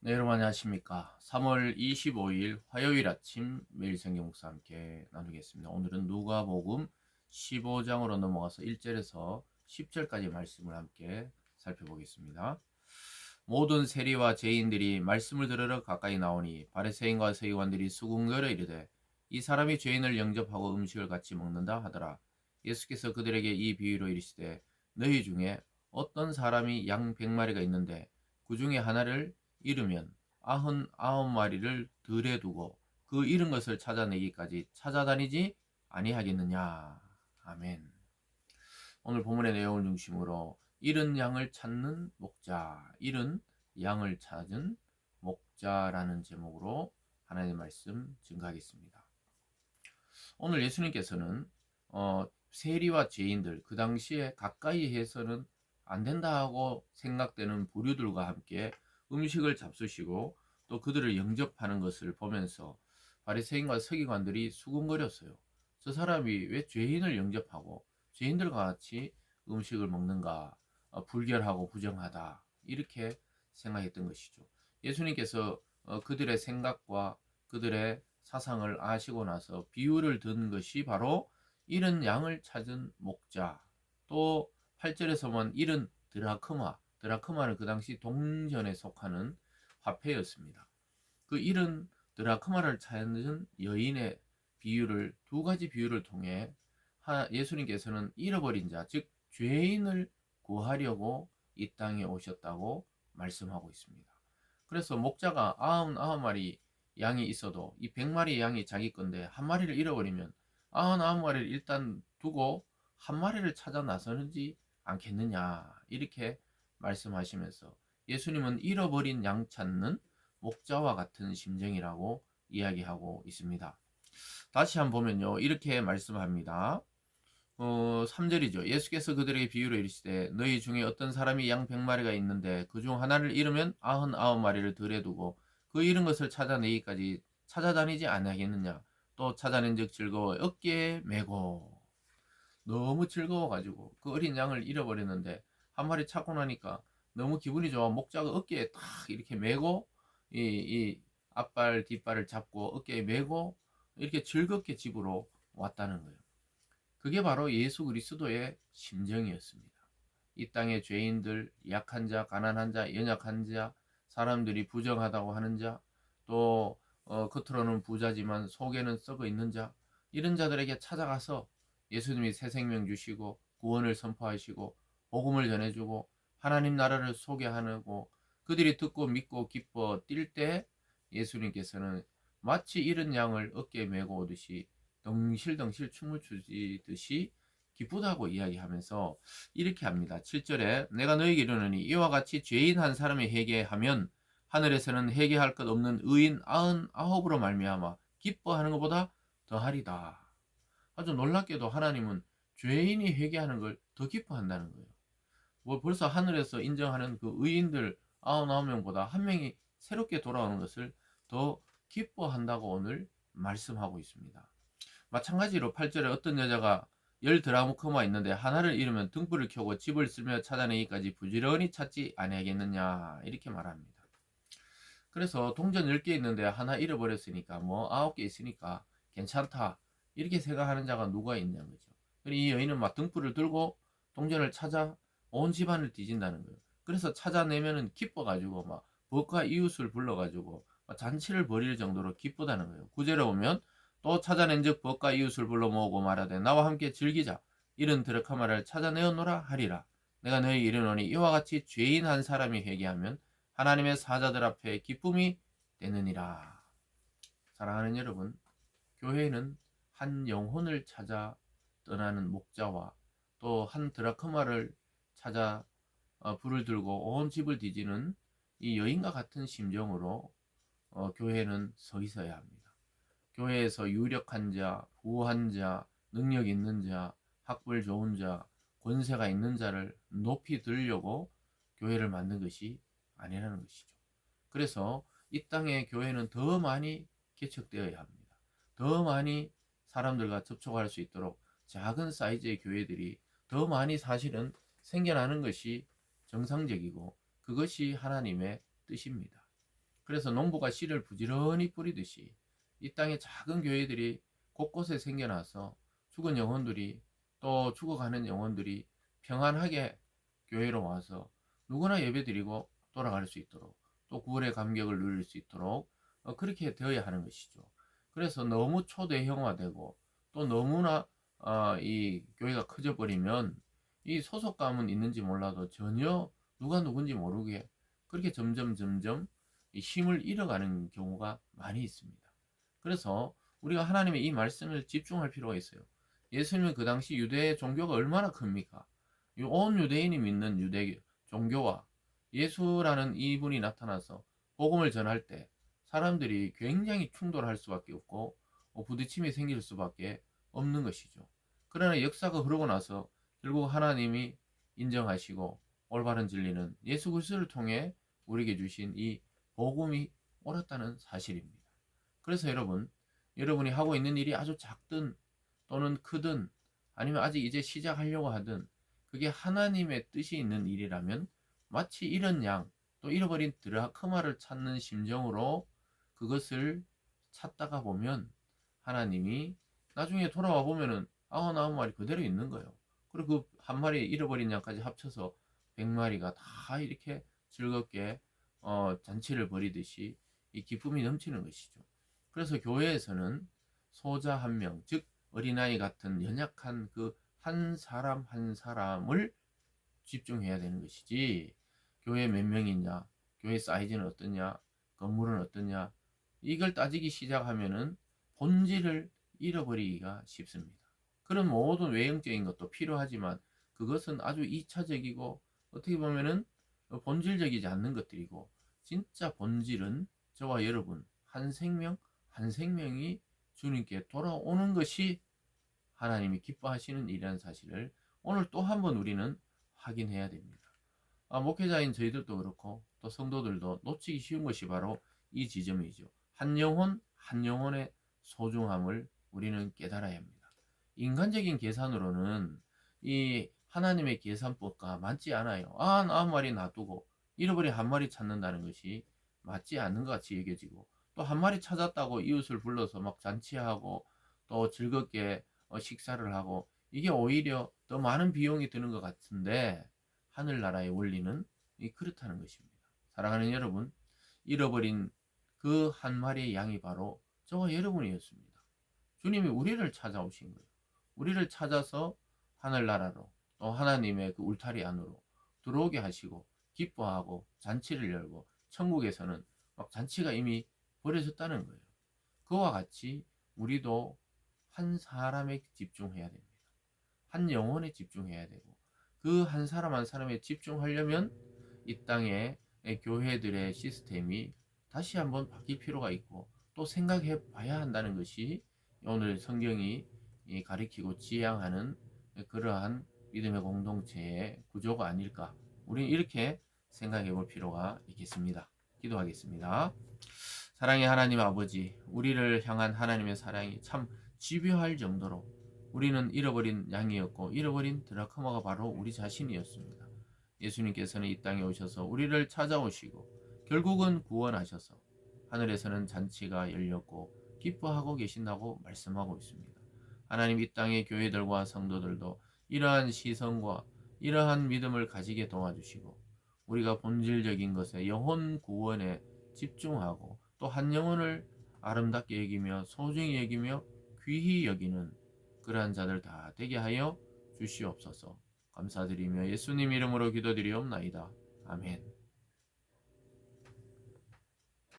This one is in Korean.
네, 여러분 안녕하십니까. 3월 25일 화요일 아침 매일 성경 목사 함께 나누겠습니다. 오늘은 누가복음 15장으로 넘어가서 1절에서 10절까지 말씀을 함께 살펴보겠습니다. 모든 세리와 죄인들이 말씀을 들으러 가까이 나오니 바리새인과 서기관들이 수군거려 이르되 이 사람이 죄인을 영접하고 음식을 같이 먹는다 하더라. 예수께서 그들에게 이 비유로 이르시되 너희 중에 어떤 사람이 양 백마리가 있는데 그 중에 하나를 잃으면 아흔 아홉 마리를 들에 두고 그 잃은 것을 찾아내기까지 찾아다니지 아니하겠느냐. 아멘. 오늘 본문의 내용을 중심으로 잃은 양을 찾는 목자, 잃은 양을 찾은 목자라는 제목으로 하나님의 말씀 증가하겠습니다. 오늘 예수님께서는 어, 세리와 죄인들 그 당시에 가까이 해서는 안 된다고 생각되는 부류들과 함께 음식을 잡수시고 또 그들을 영접하는 것을 보면서 바리새인과 서기관들이 수군거렸어요. 저 사람이 왜 죄인을 영접하고 죄인들과 같이 음식을 먹는가? 어, 불결하고 부정하다. 이렇게 생각했던 것이죠. 예수님께서 어, 그들의 생각과 그들의 사상을 아시고 나서 비유를 든 것이 바로 이른 양을 찾은 목자 또 8절에서 보면 이른 드라크마 드라크마는 그 당시 동전에 속하는 화폐였습니다. 그 이른 드라크마를 찾는 여인의 비유를 두 가지 비유를 통해 예수님께서는 잃어버린 자, 즉 죄인을 구하려고 이 땅에 오셨다고 말씀하고 있습니다. 그래서 목자가 아흔아홉 마리 양이 있어도 이 백 마리 양이 자기 건데 한 마리를 잃어버리면 아흔아홉 마리를 일단 두고 한 마리를 찾아 나서는지 않겠느냐 이렇게 말씀하시면서 예수님은 잃어버린 양 찾는 목자와 같은 심정이라고 이야기하고 있습니다. 다시 한번 보면요. 이렇게 말씀합니다. 어, 3절이죠. 예수께서 그들에게 비유로 이르시되 너희 중에 어떤 사람이 양 100마리가 있는데 그 중 하나를 잃으면 99마리를 들에 두고 그 잃은 것을 찾아내기까지 찾아다니지 아니하겠느냐. 또 찾아낸즉 즐거워 어깨에 메고 너무 즐거워가지고 그 어린 양을 잃어버렸는데 한 마리 찾고 나니까 너무 기분이 좋아 목자가 어깨에 딱 이렇게 메고 이, 이 앞발 뒷발을 잡고 어깨에 메고 이렇게 즐겁게 집으로 왔다는 거예요. 그게 바로 예수 그리스도의 심정이었습니다. 이 땅의 죄인들, 약한 자, 가난한 자, 연약한 자, 사람들이 부정하다고 하는 자, 또 어, 겉으로는 부자지만 속에는 썩어 있는 자, 이런 자들에게 찾아가서 예수님이 새 생명 주시고 구원을 선포하시고 복음을 전해주고 하나님 나라를 소개하고 그들이 듣고 믿고 기뻐 뛸 때 예수님께서는 마치 이런 양을 어깨에 메고 오듯이 덩실덩실 춤을 추듯이 기쁘다고 이야기하면서 이렇게 합니다. 7절에 내가 너에게 이르노니 이와 같이 죄인 한 사람이 회개하면 하늘에서는 회개할 것 없는 의인 아흔 아홉으로 말미암아 기뻐하는 것보다 더하리다. 아주 놀랍게도 하나님은 죄인이 회개하는 걸 더 기뻐한다는 거예요. 뭐 벌써 하늘에서 인정하는 그 의인들 99명보다 한 명이 새롭게 돌아오는 것을 더 기뻐한다고 오늘 말씀하고 있습니다. 마찬가지로 8절에 어떤 여자가 열 드라무크마 있는데 하나를 잃으면 등불을 켜고 집을 쓰며 찾아내기까지 부지런히 찾지 아니하겠느냐 이렇게 말합니다. 그래서 동전 10개 있는데 하나 잃어버렸으니까 뭐 9개 있으니까 괜찮다 이렇게 생각하는 자가 누가 있냐 거죠. 이 여인은 막 등불을 들고 동전을 찾아 온 집안을 뒤진다는 거예요. 그래서 찾아내면은 기뻐가지고 막 법과 이웃을 불러가지고 잔치를 벌일 정도로 기쁘다는 거예요. 구절에 보면 또 찾아낸즉 법과 이웃을 불러 모으고 말하되 나와 함께 즐기자 이런 드라카마를 찾아내었노라 하리라. 내가 너희 이르노니 이와 같이 죄인 한 사람이 회개하면 하나님의 사자들 앞에 기쁨이 되느니라. 사랑하는 여러분, 교회는 한 영혼을 찾아 떠나는 목자와 또 한 드라크마를 찾아 어, 불을 들고 온 집을 뒤지는 이 여인과 같은 심정으로 어, 교회는 서 있어야 합니다. 교회에서 유력한 자, 부한 자, 능력 있는 자, 학벌 좋은 자, 권세가 있는 자를 높이 들려고 교회를 만든 것이 아니라는 것이죠. 그래서 이 땅의 교회는 더 많이 개척되어야 합니다. 더 많이 사람들과 접촉할 수 있도록 작은 사이즈의 교회들이 더 많이 사실은 생겨나는 것이 정상적이고 그것이 하나님의 뜻입니다. 그래서 농부가 씨를 부지런히 뿌리듯이 이 땅에 작은 교회들이 곳곳에 생겨나서 죽은 영혼들이 또 죽어가는 영혼들이 평안하게 교회로 와서 누구나 예배드리고 돌아갈 수 있도록 또 구원의 감격을 누릴 수 있도록 어, 그렇게 되어야 하는 것이죠. 그래서 너무 초대형화되고 또 너무나 어, 이 교회가 커져 버리면 이 소속감은 있는지 몰라도 전혀 누가 누군지 모르게 그렇게 점점 점점 이 힘을 잃어가는 경우가 많이 있습니다. 그래서 우리가 하나님의 이 말씀을 집중할 필요가 있어요. 예수님은 그 당시 유대 종교가 얼마나 큽니까? 이온 유대인이 믿는 유대 종교와 예수라는 이분이 나타나서 복음을 전할 때 사람들이 굉장히 충돌할 수밖에 없고 어, 부딪힘이 생길 수밖에 없는 것이죠. 그러나 역사가 흐르고 나서 결국 하나님이 인정하시고 올바른 진리는 예수 그리스도를 통해 우리에게 주신 이 복음이 옳았다는 사실입니다. 그래서 여러분, 여러분이 하고 있는 일이 아주 작든 또는 크든 아니면 아직 이제 시작하려고 하든 그게 하나님의 뜻이 있는 일이라면 마치 이런 양 또 잃어버린 드라크마를 찾는 심정으로 그것을 찾다가 보면 하나님이 나중에 돌아와 보면은 아흔 아홉 마리 그대로 있는 거예요. 그리고 그 한 마리 잃어버린 양까지 합쳐서 백 마리가 다 이렇게 즐겁게 어, 잔치를 벌이듯이 이 기쁨이 넘치는 것이죠. 그래서 교회에서는 소자 한 명, 즉 어린아이 같은 연약한 그 한 사람 한 사람을 집중해야 되는 것이지 교회 몇 명이냐, 교회 사이즈는 어떠냐, 건물은 어떠냐 이걸 따지기 시작하면은 본질을 잃어버리기가 쉽습니다. 그런 모든 외형적인 것도 필요하지만 그것은 아주 2차적이고 어떻게 보면은 본질적이지 않는 것들이고 진짜 본질은 저와 여러분 한 생명 한 생명이 주님께 돌아오는 것이 하나님이 기뻐하시는 일이라는 사실을 오늘 또 한 번 우리는 확인해야 됩니다. 아, 목회자인 저희들도 그렇고 또 성도들도 놓치기 쉬운 것이 바로 이 지점이죠. 한 영혼 한 영혼의 소중함을 우리는 깨달아야 합니다. 인간적인 계산으로는 이 하나님의 계산법과 맞지 않아요. 아, 한 마리 놔두고 잃어버린 한 마리 찾는다는 것이 맞지 않는 것 같이 여겨지고 또 한 마리 찾았다고 이웃을 불러서 막 잔치하고 또 즐겁게 어, 식사를 하고 이게 오히려 더 많은 비용이 드는 것 같은데 하늘나라의 원리는 이 그렇다는 것입니다. 사랑하는 여러분, 잃어버린 그 한 마리의 양이 바로 저와 여러분이었습니다. 주님이 우리를 찾아오신 거예요. 우리를 찾아서 하늘나라로 또 하나님의 그 울타리 안으로 들어오게 하시고 기뻐하고 잔치를 열고 천국에서는 막 잔치가 이미 벌어졌다는 거예요. 그와 같이 우리도 한 사람에 집중해야 됩니다. 한 영혼에 집중해야 되고 그 한 사람 한 사람에 집중하려면 이 땅의 교회들의 시스템이 다시 한번 바뀔 필요가 있고 또 생각해 봐야 한다는 것이 오늘 성경이 가리키고 지향하는 그러한 믿음의 공동체의 구조가 아닐까. 우리는 이렇게 생각해 볼 필요가 있겠습니다. 기도하겠습니다. 사랑의 하나님 아버지, 우리를 향한 하나님의 사랑이 참 집요할 정도로 우리는 잃어버린 양이었고 잃어버린 드라크마가 바로 우리 자신이었습니다. 예수님께서는 이 땅에 오셔서 우리를 찾아오시고 결국은 구원하셔서 하늘에서는 잔치가 열렸고 기뻐하고 계신다고 말씀하고 있습니다. 하나님 이 땅의 교회들과 성도들도 이러한 시선과 이러한 믿음을 가지게 도와주시고 우리가 본질적인 것에 영혼 구원에 집중하고 또 한 영혼을 아름답게 여기며 소중히 여기며 귀히 여기는 그러한 자들 다 되게 하여 주시옵소서. 감사드리며 예수님 이름으로 기도드리옵나이다. 아멘.